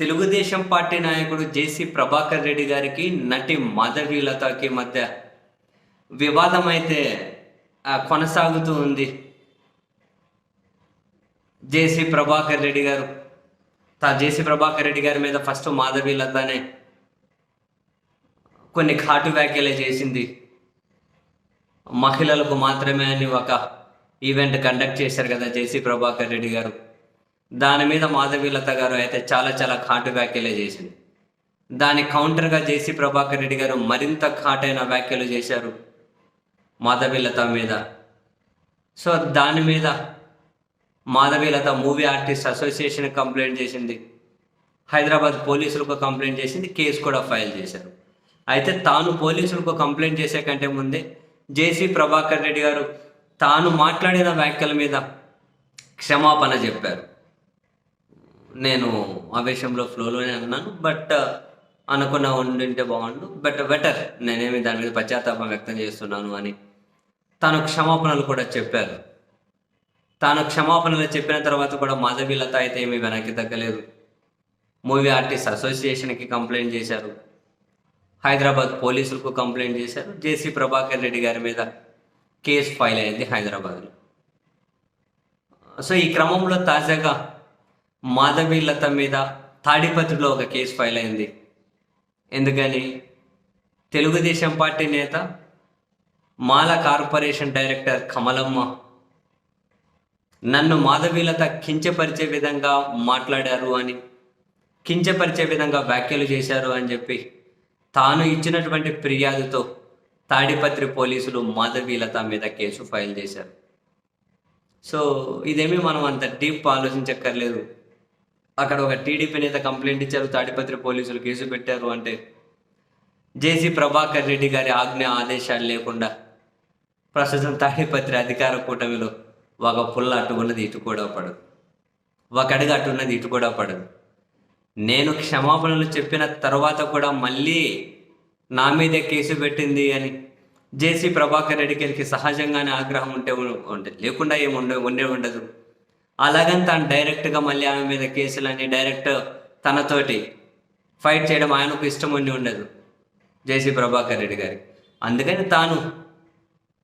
Telugu Desam party నాయకుడు జేసీ ప్రభాకర్ రెడ్డి గారికి నటి మాధవీలతకి మధ్య వివాదం అయితే కొనసాగుతూ ఉంది. జేసీ ప్రభాకర్ రెడ్డి గారు తా జేసీ ప్రభాకర్ రెడ్డి గారి మీద ఫస్ట్ మాధవీలతనే కొన్ని ఘాటు వ్యాఖ్యలు చేసింది. మహిళలకు మాత్రమే అని ఒక ఈవెంట్ కండక్ట్ చేశారు కదా జేసీ ప్రభాకర్ రెడ్డి గారు. దాని మీద మాధవీలత గారు అయితే చాలా చాలా ఘాటు వ్యాఖ్యలే చేసింది. దాని కౌంటర్గా జేసీ ప్రభాకర్ రెడ్డి గారు మరింత ఘాటైన వ్యాఖ్యలు చేశారు మాధవీలత మీద. సో దాని మీద Madhavi Latha movie artist association complaint చేసింది. హైదరాబాద్ పోలీసులకు కంప్లైంట్ చేసింది కేసు కూడా ఫైల్ చేశారు. అయితే తాను పోలీసులకు కంప్లైంట్ చేసే కంటే ముందే జేసీ ప్రభాకర్ రెడ్డి గారు తాను మాట్లాడిన వ్యాఖ్యల మీద క్షమాపణ చెప్పారు. నేను ఆవేశంలో ఫ్లోలోనే అన్నాను బట్ uh, అనుకున్న ఉండింటే బాగుండు బట్ బెటర్ నేనేమి దాని మీద పశ్చాత్తాపం వ్యక్తం చేస్తున్నాను అని తాను క్షమాపణలు కూడా చెప్పారు. తాను క్షమాపణలు చెప్పిన తర్వాత కూడా మాధవీలత అయితే ఏమీ వెనక్కి తగ్గలేదు. మూవీ ఆర్టిస్ట్ అసోసియేషన్కి కంప్లైంట్ చేశారు. హైదరాబాద్ పోలీసులకు కంప్లైంట్ చేశారు. జేసీ ప్రభాకర్ రెడ్డి గారి మీద కేసు ఫైల్ అయింది హైదరాబాద్లో. సో ఈ క్రమంలో తాజాగా మాధవీలత మీద తాడిపత్రిలో ఒక కేసు ఫైల్ అయింది. ఎందుకని? తెలుగుదేశం పార్టీ నేత మాల కార్పొరేషన్ డైరెక్టర్ కమలమ్మ నన్ను మాధవీలత కించపరిచే విధంగా మాట్లాడారు అని కించపరిచే విధంగా వ్యాఖ్యలు చేశారు అని చెప్పి తాను ఇచ్చినటువంటి ఫిర్యాదుతో తాడిపత్రి పోలీసులు మాధవీలత మీద కేసు ఫైల్ చేశారు. సో ఇదేమీ మనం అంత డీప్ ఆలోచించక్కర్లేదు. అక్కడ ఒక టీడీపీ నేత కంప్లైంట్ ఇచ్చారు తాడిపత్రి పోలీసులు కేసు పెట్టారు అంటే. జేసీ ప్రభాకర్ రెడ్డి గారి ఆజ్ఞ ఆదేశాలు లేకుండా ప్రస్తుతం తాడిపత్రి అధికార కూటమిలో ఒక పుల్ల అట్టుకున్నది ఇటు కూడా పడదు. ఒక అడుగు అట్టున్నది ఇటు కూడా పడదు. నేను క్షమాపణలు చెప్పిన తర్వాత కూడా మళ్ళీ నా మీదే కేసు పెట్టింది అని జేసీ ప్రభాకర్ రెడ్డి గారికి సహజంగానే ఆగ్రహం ఉంటే ఉంటే లేకుండా ఏమి ఉండే ఉండే ఉండదు. అలాగని తను డైరెక్ట్గా మళ్ళీ ఆమె మీద కేసులని డైరెక్ట్ తనతోటి ఫైట్ చేయడం ఆయనకు ఇష్టం ఉండి ఉండదు. జేసీ ప్రభాకర్ రెడ్డి గారికి అందుకని తాను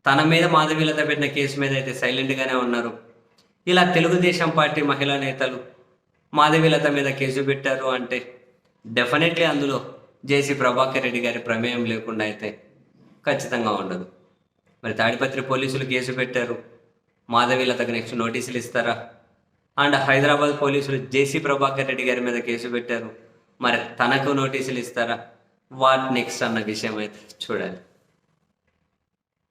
తన మీద మాధవీలత పెట్టిన కేసు మీద అయితే సైలెంట్గానే ఉన్నారు. ఇలా తెలుగుదేశం పార్టీ మహిళా నేతలు మాధవీలత మీద కేసు పెట్టారు అంటే డెఫినెట్లీ అందులో జేసీ ప్రభాకర్ రెడ్డి గారి ప్రమేయం లేకుండా అయితే ఖచ్చితంగా ఉండదు. మరి తాడిపత్రి పోలీసులు కేసు పెట్టారు. మాధవీలతకు నెక్స్ట్ నోటీసులు ఇస్తారా? అండ్ హైదరాబాద్ పోలీసులు జేసీ ప్రభాకర్ రెడ్డి గారి మీద కేసు పెట్టారు. మరి తనకు నోటీసులు ఇస్తారా? వాట్ నెక్స్ట్ అన్న విషయం అయితే చూడాలి.